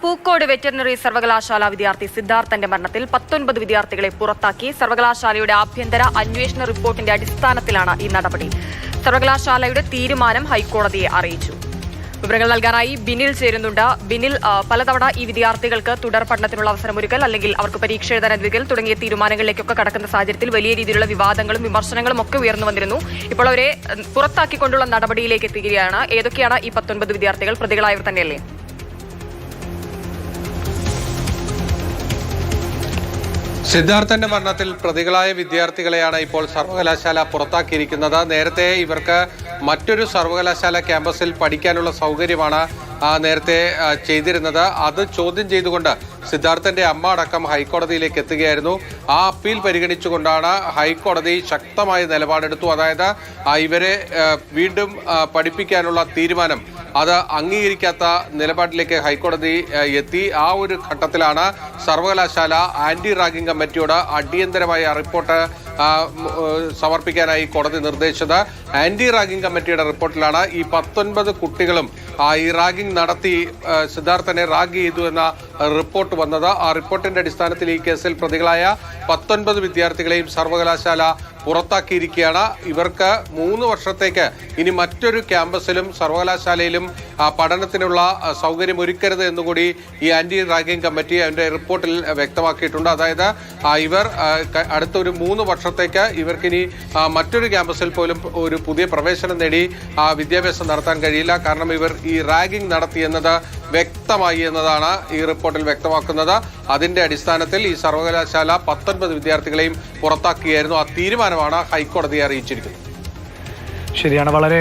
Pookode veterinary സർവകലാശാല വിദ്യാർത്ഥി സിദ്ധാർത്ഥന്റെ മരണത്തിൽ പത്തൊൻപത് വിദ്യാർത്ഥികളെ പുറത്താക്കി സർവകലാശാലയുടെ ആഭ്യന്തര അന്വേഷണ റിപ്പോർട്ടിന്റെ അടിസ്ഥാനത്തിലാണ് ഈ നടപടി. സർവകലാശാലയുടെ തീരുമാനം ഹൈക്കോടതിയെ അറിയിച്ചു. വിവരങ്ങൾ നൽകാനായി ബിനിൽ ചേരുന്നുണ്ട്. ബിനിൽ പലതവണ ഈ വിദ്യാർത്ഥികൾക്ക് തുടർ പഠനത്തിനുള്ള അവസരമൊരുക്കൽ അല്ലെങ്കിൽ അവർക്ക് പരീക്ഷ എഴുതാൻ അനുവദിക്കൽ തുടങ്ങിയ തീരുമാനങ്ങളിലേക്കൊക്കെ കടക്കുന്ന സാഹചര്യത്തിൽ വലിയ രീതിയിലുള്ള വിവാദങ്ങളും വിമർശനങ്ങളും ഒക്കെ ഉയർന്നു വന്നിരുന്നു. ഇപ്പോൾ അവരെ പുറത്താക്കിക്കൊണ്ടുള്ള നടപടിയിലേക്ക് എത്തുകയാണ് ഏതൊക്കെയാണ് ഈ പത്തൊൻപത് വിദ്യാർത്ഥികൾ പ്രതികളായവർ തന്നെയല്ലേ? സിദ്ധാർത്ഥന്റെ മരണത്തിൽ പ്രതികളായ വിദ്യാർത്ഥികളെയാണ് ഇപ്പോൾ സർവകലാശാല പുറത്താക്കിയിരിക്കുന്നത്. നേരത്തെ ഇവർക്ക് മറ്റൊരു സർവകലാശാല ക്യാമ്പസിൽ പഠിക്കാനുള്ള സൗകര്യമാണ് നേരത്തെ ചെയ്തിരുന്നത്. അത് ചോദ്യം ചെയ്തുകൊണ്ട് സിദ്ധാർത്ഥന്റെ അമ്മ അടക്കം ഹൈക്കോടതിയിലേക്ക് എത്തുകയായിരുന്നു. ആ അപ്പീൽ പരിഗണിച്ചുകൊണ്ടാണ് ഹൈക്കോടതി ശക്തമായ നിലപാടെടുത്തു. അതായത് ഇവരെ വീണ്ടും പഠിപ്പിക്കാനുള്ള തീരുമാനം അത് അംഗീകരിക്കാത്ത നിലപാടിലേക്ക് ഹൈക്കോടതി എത്തി. ആ ഒരു ഘട്ടത്തിലാണ് സർവകലാശാല ആന്റി റാഗിംഗ് കമ്മിറ്റിയോട് അടിയന്തരമായ റിപ്പോർട്ട് സമർപ്പിക്കാനായി കോടതി നിർദ്ദേശിച്ചത്. ആന്റി റാഗിംഗ് കമ്മിറ്റിയുടെ റിപ്പോർട്ടിലാണ് ഈ പത്തൊൻപത് കുട്ടികളും ഈ റാഗിംഗ് നടത്തി സിദ്ധാർത്ഥനെ റാഗ് ചെയ്തു എന്ന റിപ്പോർട്ട് വന്നത്. ആ റിപ്പോർട്ടിന്റെ അടിസ്ഥാനത്തിൽ ഈ കേസിൽ പ്രതികളായ പത്തൊൻപത് വിദ്യാർത്ഥികളെയും സർവകലാശാല പുറത്താക്കിയിരിക്കുകയാണ്. ഇവർക്ക് മൂന്ന് വർഷത്തേക്ക് ഇനി മറ്റൊരു ക്യാമ്പസിലും സർവകലാശാലയിലും പഠനത്തിനുള്ള സൗകര്യം ഒരുക്കരുത് എന്നുകൂടി ഈ ആന്റി റാഗിംഗ് കമ്മിറ്റി അതിന്റെ റിപ്പോർട്ടിൽ വ്യക്തമാക്കിയിട്ടുണ്ട്. അതായത് ഇവർ അടുത്ത ഒരു മൂന്ന് വർഷത്തേക്ക് ഇവർക്കിനി മറ്റൊരു ക്യാമ്പസിൽ പോലും ഒരു പുതിയ പ്രവേശനം നേടി വിദ്യാഭ്യാസം നടത്താൻ കഴിയില്ല. കാരണം ഇവർ ഈ റാഗിംഗ് നടത്തിയെന്നത് വ്യക്തമായി എന്നതാണ് ഈ റിപ്പോർട്ടിൽ വ്യക്തമാക്കുന്നത്. അതിന്റെ അടിസ്ഥാനത്തിൽ ഈ സർവകലാശാല പത്തൊൻപത് വിദ്യാർത്ഥികളെയും പുറത്താക്കുകയായിരുന്നു ആ തീരുമാനമാണ് ഹൈക്കോടതിയെ അറിയിച്ചിരിക്കുന്നത്. ശരിയാണ്. വളരെ